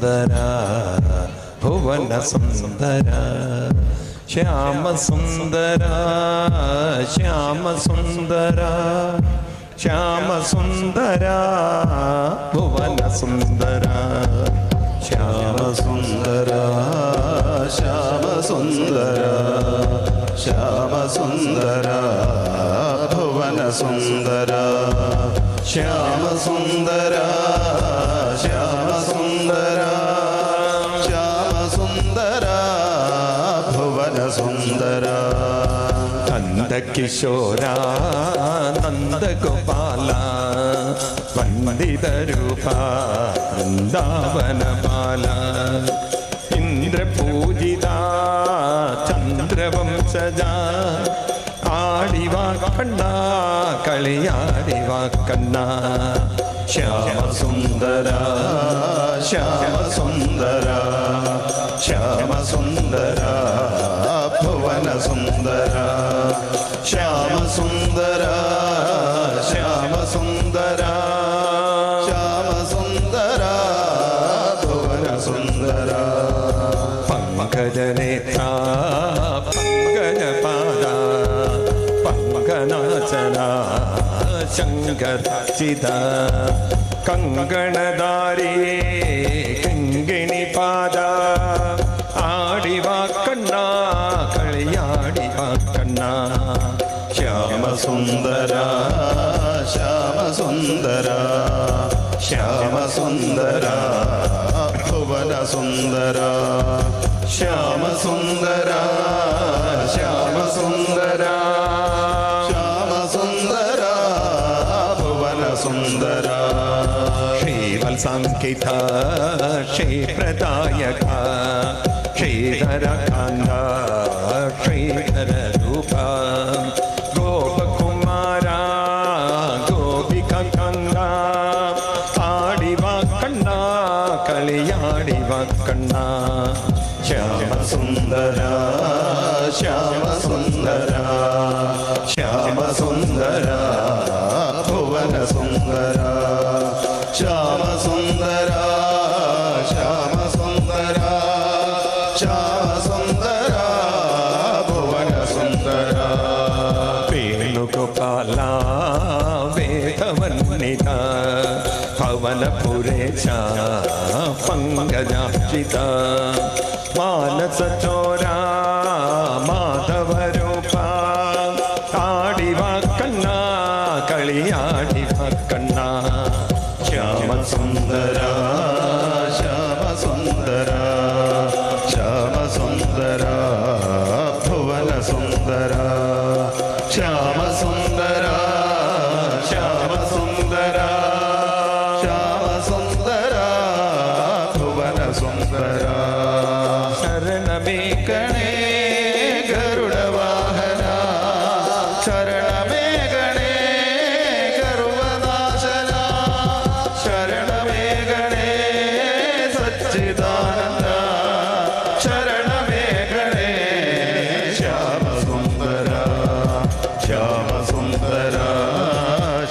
സുന്ദര ഭുവന സുന്ദര ശ്യാമ സുന്ദര ശ്യാമ സുന്ദര ശ്യാമ സുന്ദര ഭുവന സുന്ദര ശ്യാമ സുന്ദര ശ്യാമ സുന്ദര ശ്യാമ സുന്ദര ഭുവന സുന്ദര ശ്യാമ സുന്ദര. സുന്ദര. നന്ദകിശോര നന്ദഗോപാല. പണ്ഡിതരൂപ വൃന്ദാവനപാല ഇന്ദ്രപൂജിത ചന്ദ്രവംശജ. ആടിവാ കണ്ണ കളിയാടിവാ കണ്ണ ശ്യാമ സുന്ദര ശ്യാമ സുന്ദര ശ്യാമ സുന്ദര ഭുവന സുന്ദര ശ്യാമ സുന്ദര ശ്യാമ സുന്ദര ശ്യാമ സുന്ദര ഭുവന സുന്ദര പങ്കജനേത്ര പങ്കജപാദ പങ്കനാചന ശങ്കരചിത കങ്കണധാരി ശ്യാമ സുന്ദര ശ്യാമസുന്ദര ഭുവനസുന്ദര ശ്യാമസുന്ദര ശ്യാമസുന്ദര ശ്യാമസുന്ദര ഭുവനസുന്ദര. ശ്രീവത്സാങ്കിത ശ്രീപ്രദായക ശ്രീധര കാന്ത ശ്രീധര श्यामसुन्दरा श्याम പവനപുരേശ പങ്കജാക്ഷിത മാനസചോര മാധവരൂപ കളിയാടി കണ്ണ ശ്യാമസുന്ദര ശ്യാമസുന്ദര ശ്യാമസുന്ദര ഭുവനസുന്ദര ശ്യാമ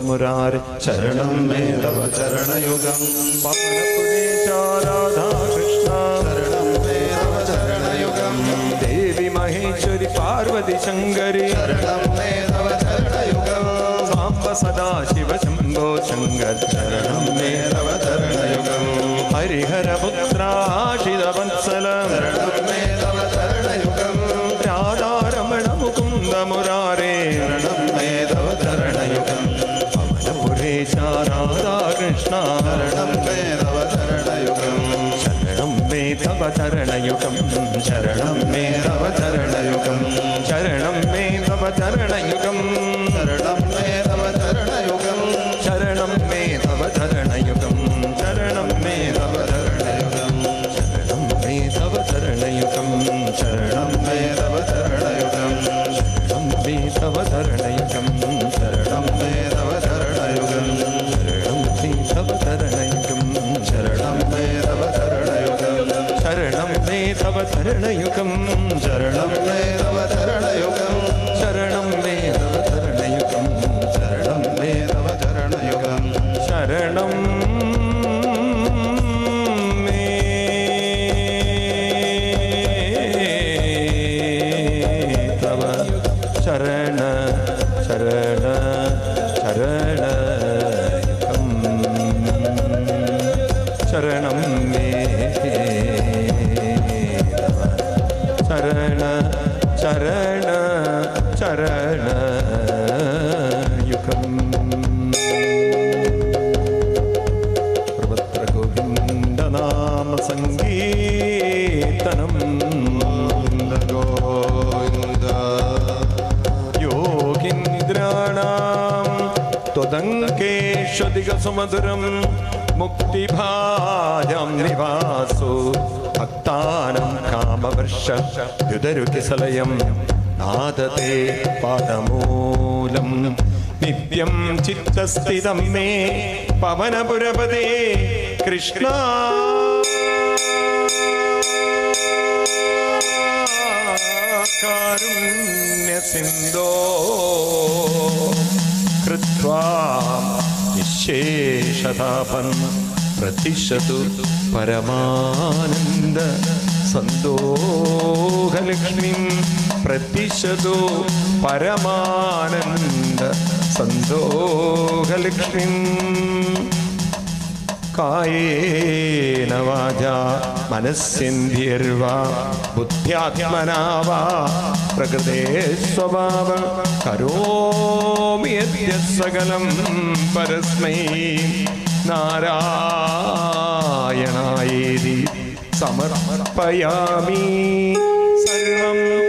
मुरार, चरण मे तव चरणयुगं पवनपुरेशाराधा कृष्णा शरणं मे तव देवी महेश्वरी, पार्वती शंगरी शरणं मे तव चरणयुगं साम्ब सदा शिव शम्भो शङ्कर शरणं मे तव चरणयुगं हरिहरपुत्राशिरवत्सलं शरणं मे तव चरणयुगं राधारमण मुकुन्द मुरारे। వెంకటేశ రాధాకృష్ణ శరణం మే తవ శరణయుగం శరణం మే తవ శరణయుగం శరణం మే తవ శరణయుగం శరణం మే తవ శరణయుగం శరణం మే ത്വദങ്കേഷ്വധികസുമധുരം മുക്തിഭാജം നിവാസോ. ഭക്താനം കാമവർഷ ദ്യുതരുകിസലയം നാദത്തെ പാദമൂലം. നിത്യം ചിത്തസ്ഥിതം മേ പവനപുരപതേ കൃഷ്ണ ശേഷതാപർമ്മ പ്രതിശതു പരമാനന്ദ സന്തോഹലക്ഷ്മി പ്രതിശതു പരമാനന്ദ സന്തോഹലക്ഷ്മി. കായേന വാച മനസ്സേന്ദ്യർവാ ബുദ്ധ്യാത്മനാ പ്രകൃതേ സ്വഭാവ. കരോമി സകലം പരസ്മൈ. നാരായണായേരി സമർപ്പയാമി. സർവം